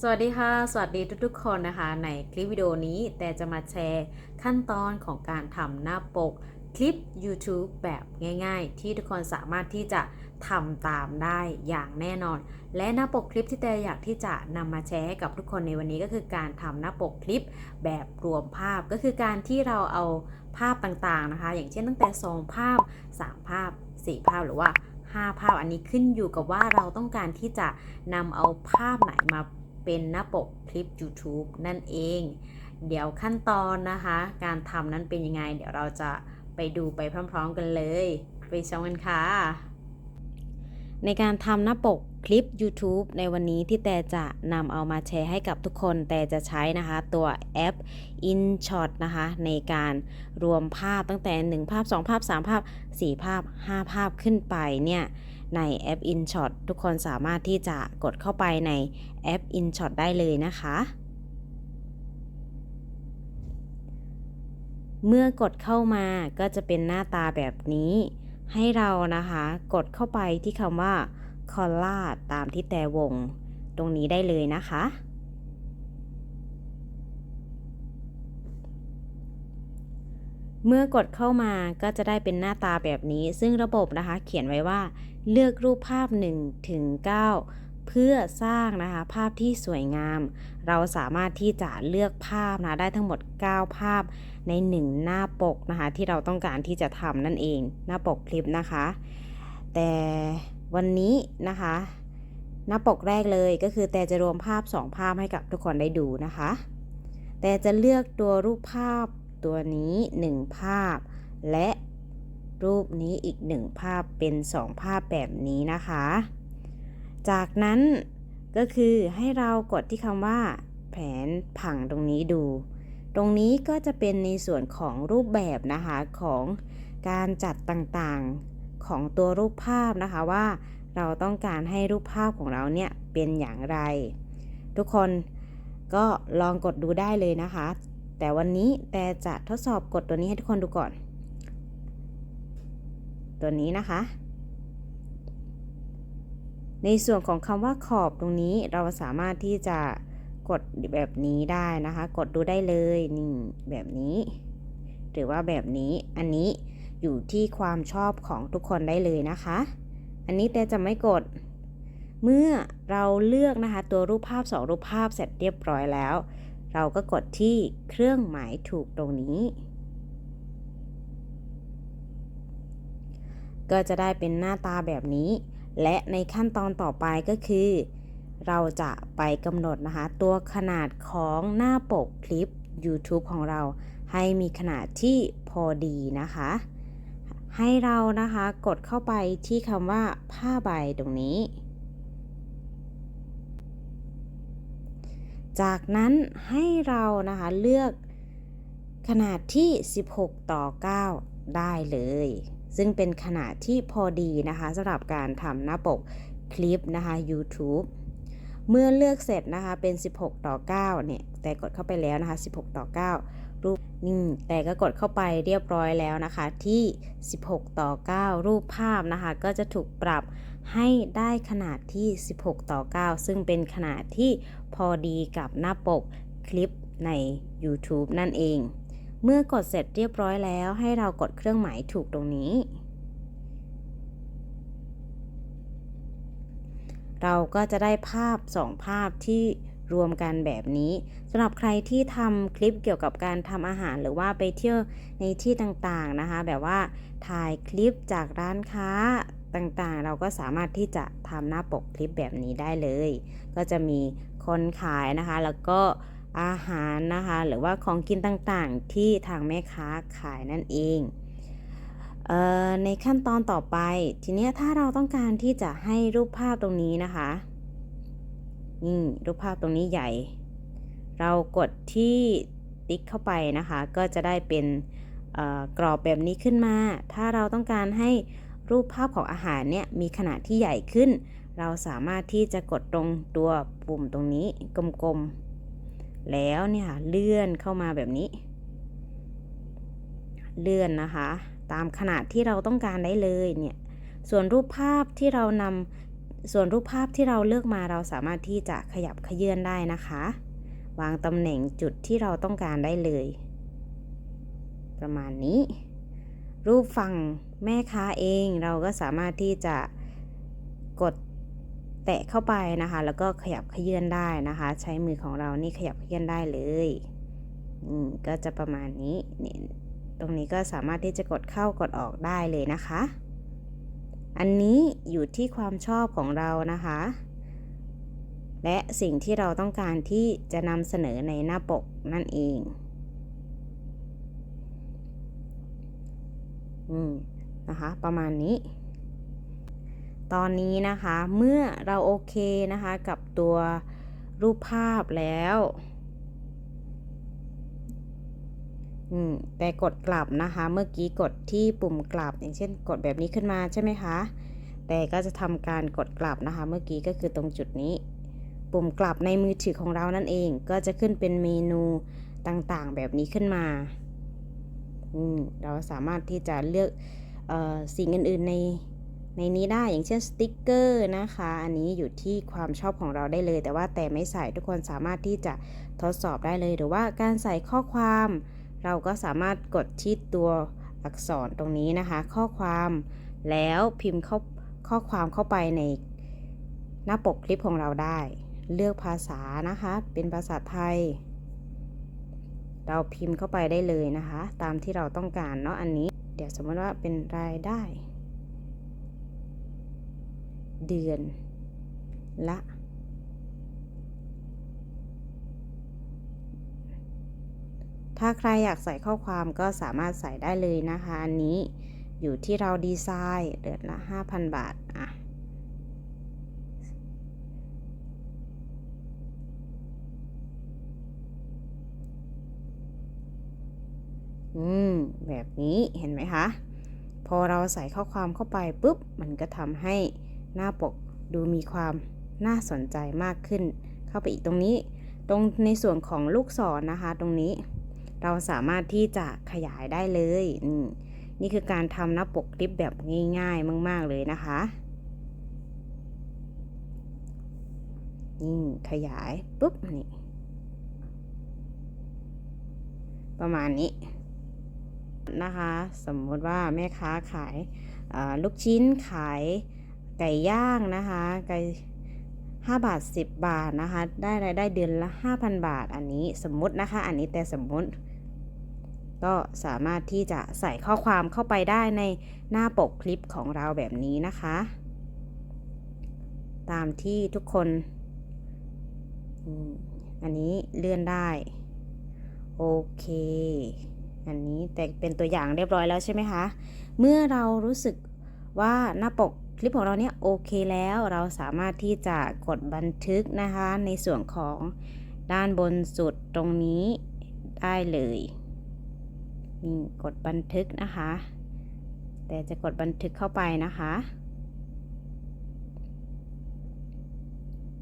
สวัสดีค่ะ สวัสดีทุกๆ คนนะคะ ในคลิปวิดีโอนี้แต่จะมาแชร์ขั้นตอนของการทำหน้าปกคลิป YouTube แบบง่าย ๆ ที่ทุกคนสามารถที่จะทำตามได้อย่างแน่นอน และหน้าปกคลิปที่แต่อยากที่จะนำมาแชร์ให้กับทุกคนในวันนี้ก็คือการทำหน้าปกคลิปแบบรวมภาพก็คือการที่เราเอาภาพต่างๆนะคะ อย่างเช่นตั้งแต่2ภาพ 3 ภาพ 4 ภาพหรือว่า 5 ภาพอันนี้ขึ้นอยู่กับว่าเราต้องการที่จะนำเอาภาพไหนมา เป็นหน้าปกคลิป YouTube นั่นเอง เดี๋ยวขั้นตอนนะคะ การทำนั้นเป็นยังไง เดี๋ยวเราจะไปดูไปพร้อมๆกันเลย ไปชมกันค่ะ ในการทำหน้าปกคลิป YouTube ในวันนี้ที่แต่จะนำเอามาแชร์ให้กับทุกคน แต่จะใช้นะคะตัวแอป InShot นะคะ ในการรวมภาพตั้งแต่ 1 ภาพ 2 ภาพ 3 ภาพ 4 ภาพ 5 ภาพขึ้นไปเนี่ย ในแอป InShot ทุกคนสามารถที่จะกดเข้าไปในแอป InShot ได้เลยนะคะ เมื่อกดเข้ามาก็จะเป็นหน้าตาแบบนี้ ให้เรานะคะกดเข้าไปที่คำว่า c o l l a ตามที่แต่วง ตรงนี้ได้เลยนะคะ เมื่อกดเข้ามาก็จะได้เป็นหน้าตาแบบนี้ ซึ่งระบบนะคะ เขียนไว้ว่า เลือกรูปภาพ1ถึง9เพื่อสร้างนะคะภาพที่สวยงาม เราสามารถที่จะเลือกภาพนะได้ทั้งหมด 9 ภาพใน 1 หน้าปกนะคะ ที่เราต้องการที่จะทำนั่นเอง หน้าปกคลิปนะคะ แต่วันนี้นะคะ หน้าปกแรกเลยก็คือแต่จะรวมภาพ 2 ภาพให้กับทุกคนได้ดูนะคะ แต่จะเลือกตัวรูปภาพ ตัวนี้ 1 ภาพ และรูปนี้อีก 1 ภาพเป็น 2 ภาพแบบนี้นะคะ จากนั้นก็คือให้เรากดที่คำว่า แผนผังตรงนี้ดู ตรงนี้ก็จะเป็นในส่วนของรูปแบบนะคะของการจัดต่างๆของตัวรูปภาพนะคะว่าเราต้องการให้รูปภาพของเราเนี่ยเป็นอย่างไร ทุกคนก็ลองกดดูได้เลยนะคะ แต่วันนี้แต่จะทดสอบกดตัวนี้ให้ทุกคนดูก่อน ตัวนี้นะคะ ในส่วนของคำว่าขอบตรงนี้เราสามารถที่จะกดแบบนี้ได้นะคะ กดดูได้เลยนี่แบบนี้ หรือว่าแบบนี้อันนี้อยู่ที่ความชอบของทุกคนได้เลยนะคะ อันนี้แต่จะไม่กด เมื่อเราเลือกนะคะตัวรูปภาพ 2 รูปภาพเสร็จเรียบร้อยแล้ว เราก็กดที่เครื่องหมายถูกตรงนี้ ก็จะได้เป็นหน้าตาแบบนี้ และในขั้นตอนต่อไปก็คือ เราจะไปกำหนดนะคะ ตัวขนาดของหน้าปกคลิป YouTube ของเรา ให้มีขนาดที่พอดีนะคะ ให้เรานะคะกดเข้าไปที่คำว่าผ้าใบตรงนี้ จากนั้นให้เรานะคะเลือกขนาดที่ 16 ต่อ 9 ได้เลย ซึ่งเป็นขนาดที่พอดีนะคะสำหรับการทำหน้าปกคลิปนะคะ YouTube เมื่อเลือกเสร็จนะคะเป็น 16 ต่อ 9 เนี่ย แต่กดเข้าไปแล้วนะคะ 16 ต่อ 9 รูปนี่แต่ก็กดเข้าไปเรียบร้อยแล้วนะคะที่ 16 ต่อ 9 รูปภาพนะคะ ก็จะถูกปรับ ให้ได้ขนาดที่ 16 ต่อ 9 ซึ่งเป็นขนาดที่พอดีกับหน้าปกคลิปใน YouTube นั่นเอง เมื่อกดเสร็จเรียบร้อยแล้ว ให้เรากดเครื่องหมายถูกตรงนี้ เราก็จะได้ภาพ 2 ภาพที่รวมกันแบบนี้สำหรับใครที่ทำคลิปเกี่ยวกับการทำอาหารหรือว่าไปเที่ยวในที่ต่างๆนะคะ แบบว่าถ่ายคลิปจากร้านค้า ต่างๆ เราก็สามารถที่จะทำหน้าปกคลิปแบบนี้ได้เลย ก็จะมีคนขายนะคะ แล้วก็อาหารนะคะ หรือว่าของกินต่างๆ ที่ทางแม่ค้าขายนั่นเองเออในขั้นตอนต่อไป ทีนี้ถ้าเราต้องการที่จะให้รูปภาพตรงนี้นะคะนี่รูปภาพตรงนี้ใหญ่ เรากดที่ติ๊กเข้าไปนะคะ ก็จะได้เป็นกรอบแบบนี้ขึ้นมา ถ้าเราต้องการให้ รูปภาพของอาหารเนี่ยมีขนาดที่ใหญ่ขึ้น เราสามารถที่จะกดตรงตัวปุ่มตรงนี้กลมๆ แล้วเนี่ยเลื่อนเข้ามาแบบนี้ เลื่อนนะคะ ตามขนาดที่เราต้องการได้เลยเนี่ย ส่วนรูปภาพที่เรานำส่วนรูปภาพที่เราเลือกมาเราสามารถที่จะขยับขยื่นได้นะคะ วางตำแหน่งจุดที่เราต้องการได้เลย ประมาณนี้ รูปฝั่ง แม่ค้าเองเราก็สามารถที่จะกดแตะเข้าไปนะคะ แล้วก็ขยับขยื่นได้นะคะ ใช้มือของเรานี่ขยับขยื่นได้เลยอืมก็จะประมาณนี้นี่ตรงนี้ก็สามารถที่จะกดเข้ากดออกได้เลยนะคะ อันนี้อยู่ที่ความชอบของเรานะคะ และสิ่งที่เราต้องการที่จะนำเสนอในหน้าปกนั่นเอง อืม นะคะ ประมาณนี้ ตอนนี้นะคะเมื่อเราโอเคนะคะกับตัวรูปภาพแล้วแต่กดกลับนะคะ เมื่อกี้กดที่ปุ่มกลับ อย่างเช่น กดแบบนี้ขึ้นมาใช่ไหมคะ แต่ก็จะทำการกดกลับนะคะ เมื่อกี้ก็คือตรงจุดนี้ ปุ่มกลับในมือถือของเรานั่นเอง ก็จะขึ้นเป็นเมนูต่างๆ แบบนี้ขึ้นมา เราสามารถที่จะเลือก สิ่งอื่นๆในในนี้ได้อย่างเช่นสติกเกอร์นะคะ อันนี้อยู่ที่ความชอบของเราได้เลย แต่ว่าแต่ไม่ใส่ทุกคนสามารถที่จะทดสอบได้เลย หรือว่าการใส่ข้อความ เราก็สามารถกดที่ตัวอักษรตรงนี้นะคะ ข้อความแล้วพิมพ์เข้าข้อความเข้าไปในหน้าปกคลิปของเราได้ เลือกภาษานะคะ เป็นภาษาไทย เราพิมพ์เข้าไปได้เลยนะคะ ตามที่เราต้องการเนาะอันนี้ เดี๋ยวสมมติว่าเป็นรายได้ เดือนละ ถ้าใครอยากใส่ข้อความก็สามารถใส่ได้เลยนะคะ อันนี้อยู่ที่เราดีไซน์เดือนละ 5,000 บาทอะ อืม แบบนี้เห็นไหมคะ พอเราใส่ข้อความเข้าไปปุ๊บ มันก็ทำให้หน้าปกดูมีความน่าสนใจมากขึ้น เข้าไปอีกตรงนี้ ตรงในส่วนของลูกศรนนะคะ ตรงนี้ เราสามารถที่จะขยายได้เลยนี่นี่คือการทำหน้าปกคลิปแบบง่ายๆ มาก ๆ เลยนะคะนี่ขยายปุ๊บนี่ประมาณนี้ นะคะ สมมติว่าแม่ค้าขายลูกชิ้นขายไก่ย่างนะคะไก่5บาท 10 บาทนะคะ ได้รายได้เดือนละ 5,000 บาท อันนี้สมมุตินะคะ อันนี้แต่สมมุติ ก็สามารถที่จะใส่ข้อความเข้าไปได้ในหน้าปกคลิปของเราแบบนี้นะคะ ตามที่ทุกคน อันนี้เลื่อนได้ โอเค อันนี้แต่เป็นตัวอย่างเรียบร้อยแล้วใช่ไหมคะ เมื่อเรารู้สึกว่าหน้าปกคลิปของเราเนี่ยโอเคแล้วเราสามารถที่จะกดบันทึกนะคะ ในส่วนของด้านบนสุดตรงนี้ได้เลยนี่กดบันทึกนะคะ แต่จะกดบันทึกเข้าไปนะคะ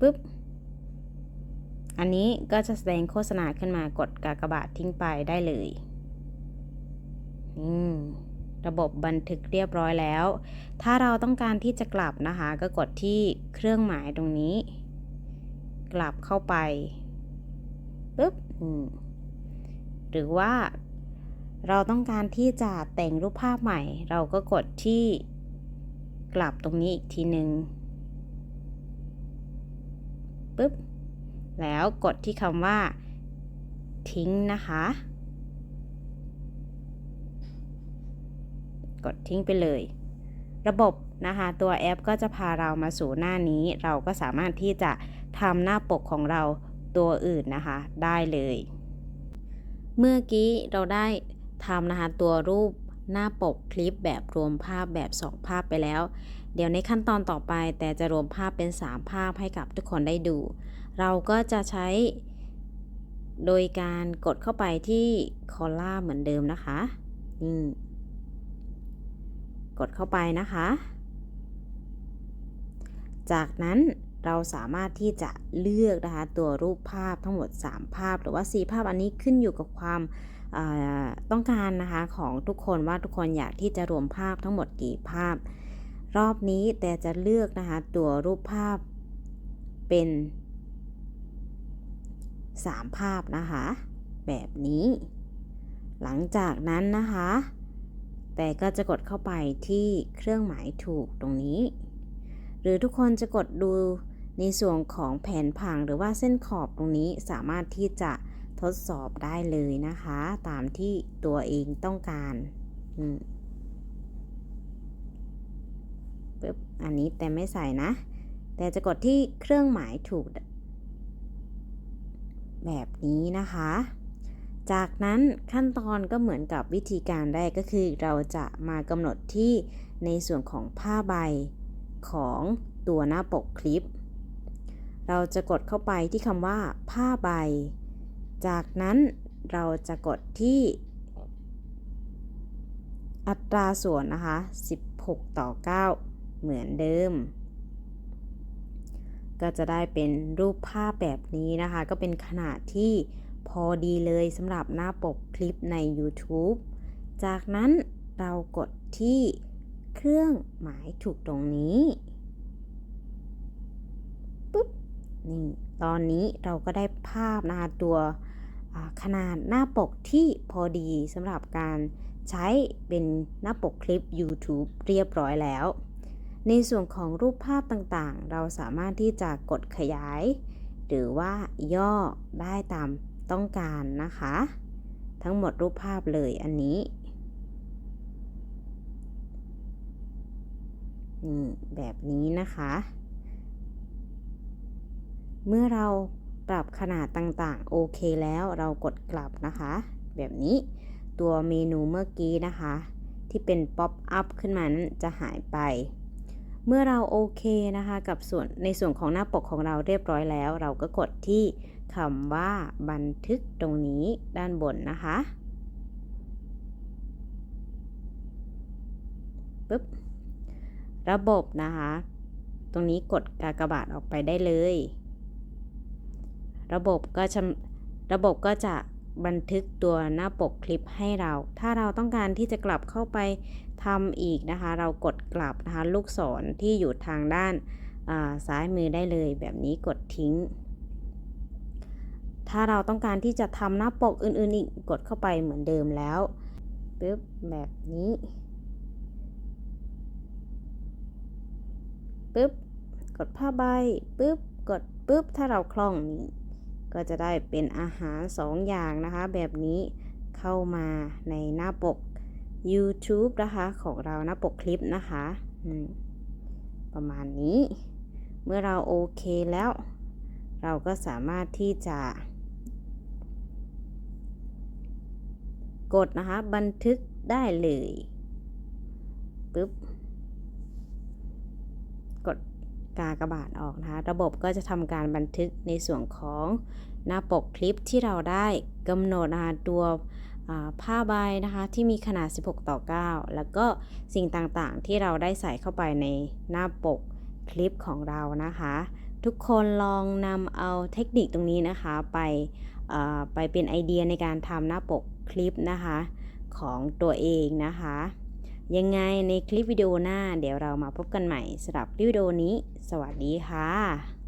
ปุ๊บอันนี้ก็จะแสดงโฆษณาขึ้นมากดกากบาททิ้งไปได้เลย ระบบบันทึกเรียบร้อยแล้ว ถ้าเราต้องการที่จะกลับนะคะ ก็กดที่เครื่องหมายตรงนี้ กลับเข้าไปปุ๊บหรือว่าเราต้องการที่จะแต่งรูปภาพใหม่ เราก็กดที่กลับตรงนี้อีกทีหนึ่งปุ๊บ แล้วกดที่คำว่า ทิ้งนะคะ กดทิ้งไปเลย ระบบนะคะตัวแอปก็จะพาเรามาสู่หน้านี้ เราก็สามารถที่จะทำหน้าปกของเราตัวอื่นนะคะ ได้เลย เมื่อกี้เราได้ทำนะคะตัวรูปหน้าปกคลิปแบบรวมภาพแบบ 2 ภาพไปแล้ว เดี๋ยวในขั้นตอนต่อไป แต่จะรวมภาพเป็น 3 ภาพให้กับทุกคนได้ดู เราก็จะใช้ โดยการกดเข้าไปที่คอล่าเหมือนเดิมนะคะ อืม กดเข้าไปนะคะ จากนั้นเราสามารถที่จะเลือกนะคะตัวรูปภาพทั้งหมด 3 ภาพ หรือว่า 4 ภาพอันนี้ขึ้นอยู่กับความต้องการนะคะของทุกคนว่าทุกคนอยากที่จะรวมภาพทั้งหมดกี่ภาพ รอบนี้แต่จะเลือกนะคะตัวรูปภาพเป็น 3 ภาพนะคะ แบบนี้ หลังจากนั้นนะคะ แต่ก็จะกดเข้าไปที่เครื่องหมายถูกตรงนี้ หรือทุกคนจะกดดูในส่วนของแผนผังหรือว่าเส้นขอบตรงนี้สามารถที่จะทดสอบได้เลยนะคะ ตามที่ตัวเองต้องการปึ๊บอันนี้แต่ไม่ใส่นะ แต่จะกดที่เครื่องหมายถูก แบบนี้นะคะ จากนั้นขั้นตอนก็เหมือนกับวิธีการแรกก็คือ เราจะมากำหนดที่ในส่วนของผ้าใบของตัวหน้าปกคลิป เราจะกดเข้าไปที่คำว่า ผ้าใบ จากนั้นเราจะกดที่ อัตราส่วนนะคะ 16 ต่อ 9 เหมือนเดิม ก็จะได้เป็นรูปภาพแบบนี้นะคะ ก็เป็นขนาดที่ พอดีเลยสำหรับหน้าปกคลิปใน YouTube จากนั้นเรากดที่เครื่องหมายถูกตรงนี้ปุ๊บนี่ตอนนี้เราก็ได้ภาพนะคะตัวขนาดหน้าปกที่พอดีสำหรับการใช้เป็นหน้าปกคลิป YouTube เรียบร้อยแล้ว ในส่วนของรูปภาพต่างๆ เราสามารถที่จะกดขยาย หรือว่าย่อได้ตาม ต้องการนะคะ ทั้งหมดรูปภาพเลยอันนี้นี่แบบนี้นะคะ เมื่อเราปรับขนาดต่างๆ โอเคแล้วเรากดกลับนะคะ แบบนี้ตัวเมนูเมื่อกี้นะคะ ที่เป็นป๊อปอัพขึ้นมานั้นจะหายไป เมื่อเราโอเคนะคะ กับส่วนในส่วนของหน้าปกของเราเรียบร้อยแล้ว เราก็กดที่ คำว่าบันทึกตรงนี้ด้านบนนะคะปึ๊บระบบนะคะ ตรงนี้กดกากบาทออกไปได้เลย ระบบก็จะระบบก็จะบันทึกตัวหน้าปกคลิปให้เรา ถ้าเราต้องการที่จะกลับเข้าไปทำอีกนะคะ เรากดกลับนะคะลูกศรที่อยู่ทางด้านซ้ายมือได้เลยแบบนี้กดทิ้ง ถ้าเราต้องการที่จะทำหน้าปกอื่นๆอีกกดเข้าไปเหมือนเดิมแล้วปึ๊บแบบนี้ปึ๊บกดผ้าใบปึ๊บกดปึ๊บถ้าเราคล่องนี้ ก็จะได้เป็นอาหาร 2ออย่างนะคะ แบบนี้เข้ามาในหน้าปก YouTube นะคะของเราหน้าปกคลิปนะคะประมาณนี้ เมื่อเราโอเคแล้ว เราก็สามารถที่จะ กดนะคะ บันทึกได้เลยปึ๊บกดกากระบาดออกนะคะ ระบบก็จะทำการบันทึกในส่วนของหน้าปกคลิปที่เราได้กำหนดนะคะตัวผ้าใบนะคะที่มีขนาด 16 ต่อ 9 แล้วก็สิ่งต่างๆที่เราได้ใส่เข้าไปในหน้าปกคลิปของเรานะคะ ทุกคนลองนำเอาเทคนิคตรงนี้นะคะ ไปไปเป็นไอเดียในการทำหน้าปก คลิปนะคะของตัวเองนะคะ ยังไงในคลิปวิดีโอหน้าเดี๋ยวเรามาพบกันใหม่สำหรับคลิปวิดีโอนี้ สวัสดีค่ะ